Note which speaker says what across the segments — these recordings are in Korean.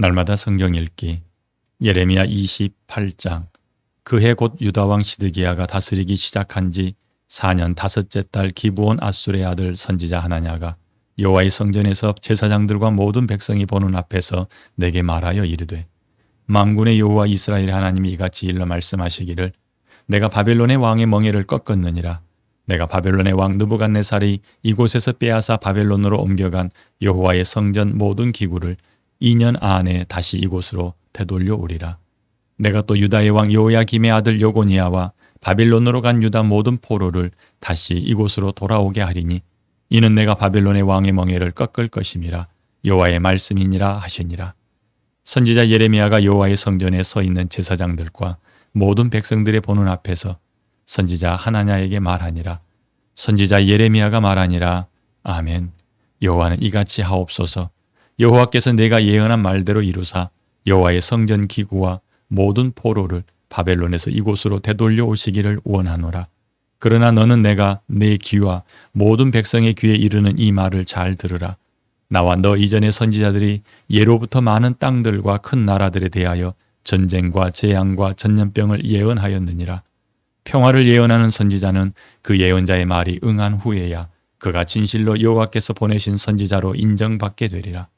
Speaker 1: 날마다 성경 읽기. 예레미야 28장. 그해 곧 유다왕 시드기야가 다스리기 시작한 지 4년 다섯째 달 기브온 아술의 아들 선지자 하나냐가 여호와의 성전에서 제사장들과 모든 백성이 보는 앞에서 내게 말하여 이르되 만군의 여호와 이스라엘 하나님이 이같이 일러 말씀하시기를 내가 바벨론의 왕의 멍에를 꺾었느니라. 내가 바벨론의 왕 느부갓네살이 이곳에서 빼앗아 바벨론으로 옮겨간 여호와의 성전 모든 기구를 2년 안에 다시 이곳으로 되돌려 오리라. 내가 또 유다의 왕 요야김의 아들 요고니아와 바빌론으로 간 유다 모든 포로를 다시 이곳으로 돌아오게 하리니 이는 내가 바빌론의 왕의 멍에를 꺾을 것임이라 여호와의 말씀이니라 하시니라. 선지자 예레미야가 여호와의 성전에 서 있는 제사장들과 모든 백성들의 보는 앞에서 선지자 하나냐에게 말하니라. 선지자 예레미야가 말하니라. 아멘. 여호와는 이같이 하옵소서. 여호와께서 내가 예언한 말대로 이루사 여호와의 성전 기구와 모든 포로를 바벨론에서 이곳으로 되돌려 오시기를 원하노라. 그러나 너는 내가 내 귀와 모든 백성의 귀에 이르는 이 말을 잘 들으라. 나와 너 이전의 선지자들이 예로부터 많은 땅들과 큰 나라들에 대하여 전쟁과 재앙과 전염병을 예언하였느니라. 평화를 예언하는 선지자는 그 예언자의 말이 응한 후에야 그가 진실로 여호와께서 보내신 선지자로 인정받게 되리라.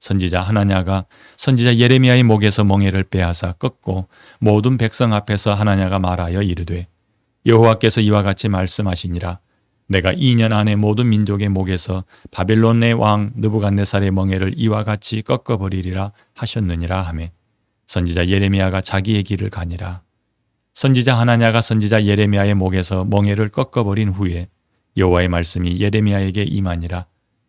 Speaker 1: 선지자 하나냐가 선지자 예레미야의 목에서 멍에를 빼앗아 꺾고 모든 백성 앞에서 하나냐가 말하여 이르되 여호와께서 이와 같이 말씀하시니라. 내가 2년 안에 모든 민족의 목에서 바벨론의 왕 느부갓네살의 멍에를 이와 같이 꺾어 버리리라 하셨느니라 하매 선지자 예레미야가 자기의 길을 가니라. 선지자 하나냐가 선지자 예레미야의 목에서 멍에를 꺾어 버린 후에 여호와의 말씀이 예레미야에게 임하니라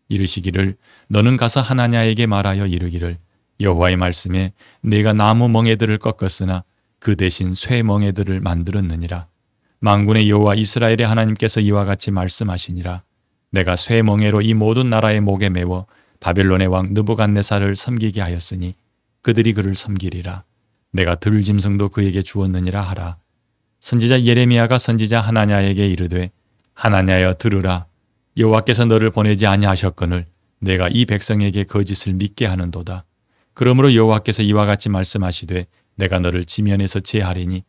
Speaker 1: 이르시기를 너는 가서 하나냐에게 말하여 이르기를 여호와의 말씀에 내가 나무 멍에들을 꺾었으나 그 대신 쇠 멍에들을 만들었느니라. 망군의 여호와 이스라엘의 하나님께서 이와 같이 말씀하시니라. 내가 쇠 멍에로 이 모든 나라의 목에 메워 바벨론의 왕 느부갓네살을 섬기게 하였으니 그들이 그를 섬기리라. 내가 들 짐승도 그에게 주었느니라 하라. 선지자 예레미야가 선지자 하나냐에게 이르되 하나냐여 들으라 여호와께서 너를 보내지 아니하셨거늘 내가 이 백성에게 거짓을 믿게 하는도다. 그러므로 여호와께서 이와 같이 말씀하시되 내가 너를 지면에서 제하리니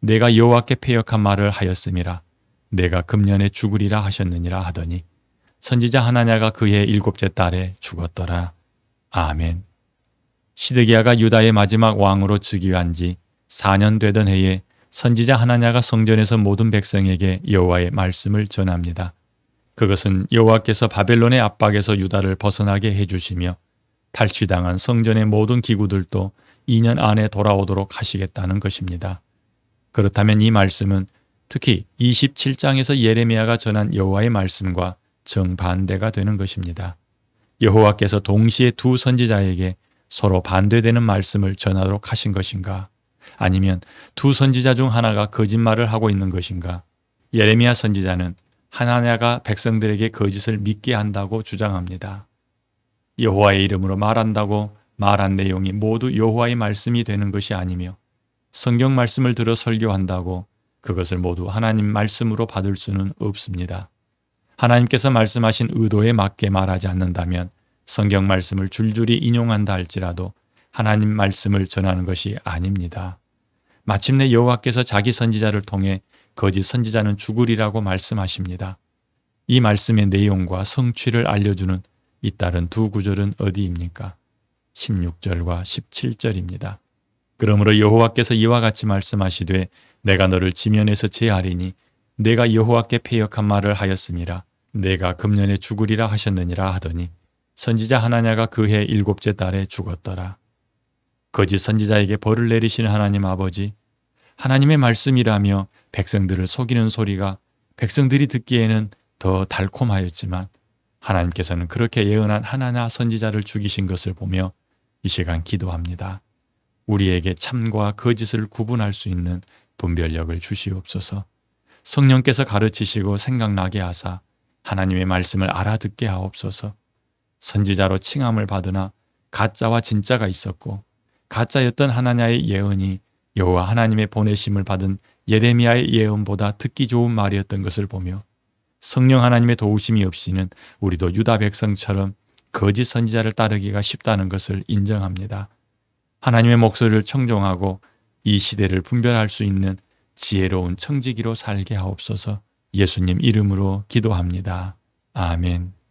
Speaker 1: 내가 여호와께 패역한 말을 하였음이라 내가 금년에 죽으리라 하셨느니라 하더니 선지자 하나냐가 그해 일곱째 달에 죽었더라. 아멘. 시드기야가 유다의 마지막 왕으로 즉위한 지 4년 되던 해에 선지자 하나냐가 성전에서 모든 백성에게 여호와의 말씀을 전합니다. 그것은 여호와께서 바벨론의 압박에서 유다를 벗어나게 해주시며 탈취당한 성전의 모든 기구들도 2년 안에 돌아오도록 하시겠다는 것입니다. 그렇다면 이 말씀은 특히 27장에서 예레미야가 전한 여호와의 말씀과 정반대가 되는 것입니다. 여호와께서 동시에 두 선지자에게 서로 반대되는 말씀을 전하도록 하신 것인가? 아니면 두 선지자 중 하나가 거짓말을 하고 있는 것인가? 예레미야 선지자는 하나냐가 백성들에게 거짓을 믿게 한다고 주장합니다. 여호와의 이름으로 말한다고 말한 내용이 모두 여호와의 말씀이 되는 것이 아니며 성경 말씀을 들어 설교한다고 그것을 모두 하나님 말씀으로 받을 수는 없습니다. 하나님께서 말씀하신 의도에 맞게 말하지 않는다면 성경 말씀을 줄줄이 인용한다 할지라도 하나님 말씀을 전하는 것이 아닙니다. 마침내 여호와께서 자기 선지자를 통해 거짓 선지자는 죽으리라고 말씀하십니다. 이 말씀의 내용과 성취를 알려주는 잇따른 두 구절은 어디입니까? 16절과 17절입니다. 그러므로 여호와께서 이와 같이 말씀하시되 내가 너를 지면에서 제하리니 내가 여호와께 패역한 말을 하였음이라 내가 금년에 죽으리라 하셨느니라 하더니 선지자 하나냐가 그해 일곱째 달에 죽었더라. 거짓 선지자에게 벌을 내리시는 하나님 아버지 하나님의 말씀이라며 백성들을 속이는 소리가 백성들이 듣기에는 더 달콤하였지만 하나님께서는 그렇게 예언한 하나나 선지자를 죽이신 것을 보며 이 시간 기도합니다. 우리에게 참과 거짓을 구분할 수 있는 분별력을 주시옵소서. 성령께서 가르치시고 생각나게 하사 하나님의 말씀을 알아듣게 하옵소서. 선지자로 칭함을 받으나 가짜와 진짜가 있었고 가짜였던 하나냐의 예언이 여호와 하나님의 보내심을 받은 예레미야의 예언보다 듣기 좋은 말이었던 것을 보며 성령 하나님의 도우심이 없이는 우리도 유다 백성처럼 거짓 선지자를 따르기가 쉽다는 것을 인정합니다. 하나님의 목소리를 청종하고 이 시대를 분별할 수 있는 지혜로운 청지기로 살게 하옵소서 예수님 이름으로 기도합니다. 아멘.